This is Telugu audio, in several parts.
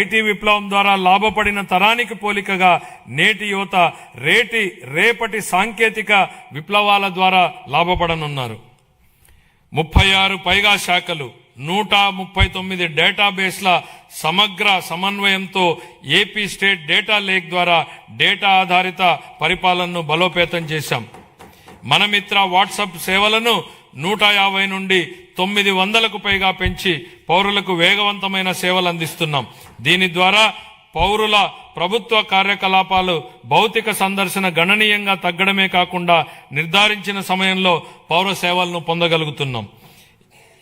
ఐటీ విప్లవం ద్వారా లాభపడిన తరానికి పోలికగా నేటి యువత రేటి రేపటి సాంకేతిక విప్లవాల ద్వారా లాభపడనున్నారు. ముప్పై ఆరు పైగా శాఖలు నూట ముప్పై తొమ్మిది డేటాబేస్ల సమగ్ర సమన్వయంతో ఏపీ స్టేట్ డేటా లేక్ ద్వారా డేటా ఆధారిత పరిపాలనను బలోపేతం చేశాం. మన మిత్ర వాట్సాప్ సేవలను నూట యాభై నుండి తొమ్మిది వందలకు పైగా పెంచి పౌరులకు వేగవంతమైన సేవలు అందిస్తున్నాం. దీని ద్వారా పౌరుల ప్రభుత్వ కార్యకలాపాలు భౌతిక సందర్శన గణనీయంగా తగ్గడమే కాకుండా నిర్ధారించిన సమయంలో పౌర సేవలను పొందగలుగుతున్నాం.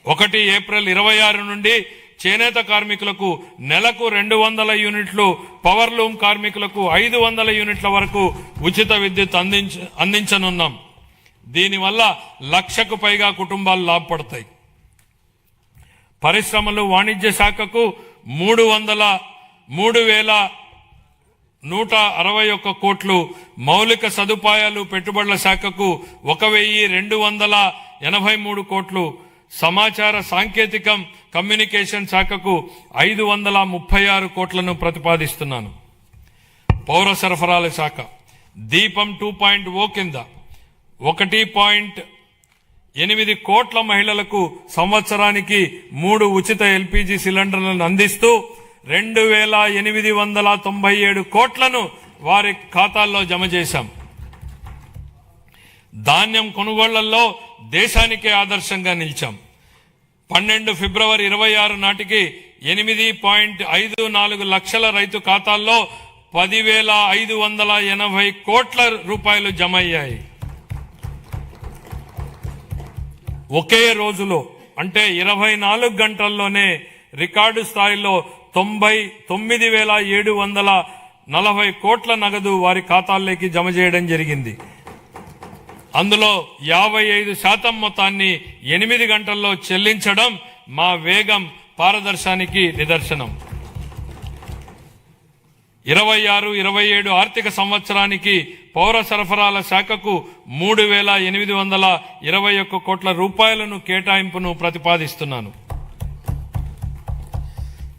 ఒకటి ఏప్రిల్ ఇరవై ఆరు నుండి చేనేత కార్మికులకు నెలకు రెండు వందల యూనిట్లు పవర్ లూమ్ కార్మికులకు ఐదు వందల యూనిట్ల వరకు ఉచిత విద్యుత్ అందించ అందించనున్నాం. దీనివల్ల లక్షకు పైగా కుటుంబాలు లాభపడతాయి. పరిశ్రమలు వాణిజ్య శాఖకు మూడు వందల మూడు వేల నూట అరవై ఒక్క కోట్లు మౌలిక సదుపాయాలు పెట్టుబడుల శాఖకు ఒక వెయ్యి రెండు వందల ఎనభై మూడు కోట్లు సమాచార సాంకేతికం కమ్యూనికేషన్ శాఖకు ఐదు వందల ముప్పై ఆరు కోట్లను ప్రతిపాదిస్తున్నాను. పౌర సరఫరాల శాఖ దీపం టూ పాయింట్ ఓ కింద ఒకటి పాయింట్ ఎనిమిది కోట్ల మహిళలకు సంవత్సరానికి మూడు ఉచిత ఎల్పిజి సిలిండర్లను అందిస్తూ రెండు వేల ఎనిమిది వందల తొంభై ఏడు కోట్లను వారి ఖాతాల్లో జమ చేశాం. ధాన్యం కొనుగోళ్ళలో దేశానికే ఆదర్శంగా నిలిచాం. పన్నెండు ఫిబ్రవరి ఇరవై ఆరు నాటికి ఎనిమిది పాయింట్ ఐదు నాలుగు లక్షల రైతు ఖాతాల్లో పదివేల ఐదు వందల ఎనభై కోట్ల రూపాయలు జమ అయ్యాయి. ఒకే రోజులో అంటే ఇరవై నాలుగు గంటల్లోనే రికార్డు స్థాయిలో తొంభై తొమ్మిది వేల ఏడు వందల నలభై కోట్ల నగదు వారి ఖాతాల్లోకి జమ చేయడం జరిగింది. అందులో యాభై ఐదు శాతం మొత్తాన్ని ఎనిమిది గంటల్లో చెల్లించడం మా వేగం పారదర్శానికి నిదర్శనం. ఇరవై ఆరు ఇరవై ఏడు ఆర్థిక సంవత్సరానికి పౌర సరఫరాల శాఖకు మూడు వేల ఎనిమిది వందల ఇరవై ఒక్క కోట్ల రూపాయలను కేటాయింపును ప్రతిపాదిస్తున్నాను.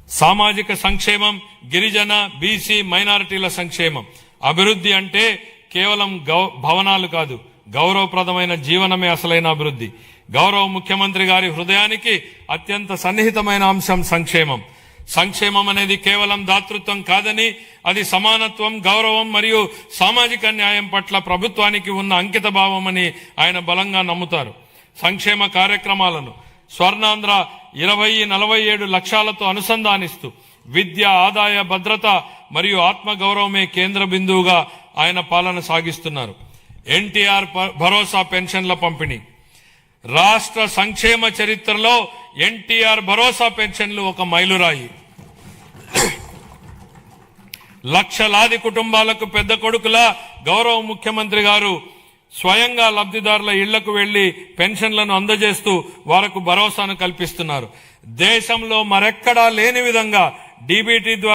సామాజిక సంక్షేమం గిరిజన బీసీ మైనారిటీల సంక్షేమం. అభివృద్ధి అంటే కేవలం గౌ- భవనాలు కాదు గౌరవప్రదమైన జీవనమే అసలైన అభివృద్ధి. గౌరవ ముఖ్యమంత్రి గారి హృదయానికి అత్యంత సన్నిహితమైన అంశం సంక్షేమం. సంక్షేమం అనేది కేవలం దాతృత్వం కాదని అది సమానత్వం గౌరవం మరియు సామాజిక న్యాయం పట్ల ప్రభుత్వానికి ఉన్న అంకిత భావమని ఆయన బలంగా నమ్ముతారు. సంక్షేమ కార్యక్రమాలను స్వర్ణాంధ్ర ఇరవై నలభై ఏడు లక్ష్యాలతో అనుసంధానిస్తూ విద్య ఆదాయ భద్రత మరియు ఆత్మగౌరవమే కేంద్ర బిందువుగా ఆయన పాలన సాగిస్తున్నారు. ఎన్టీఆర్ ప- భరోసా పెన్షన్ల పంపిణీ. రాష్ట్ర సంక్షేమ చరిత్రలో ఎన్టీఆర్ భరోసా పెన్షన్లు ఒక మైలురాయి. లక్షలాది కుటుంబాలకు పెద్ద కొడుకుల గౌరవ ముఖ్యమంత్రి గారు స్వయంగా లబ్ధిదారుల ఇళ్ళకు వెళ్ళి పెన్షన్లను అందజేస్తూ వారికి భరోసాను కల్పిస్తున్నారు. దేశంలో మరెక్కడా లేని విధంగా డీబీటీ ద్వారా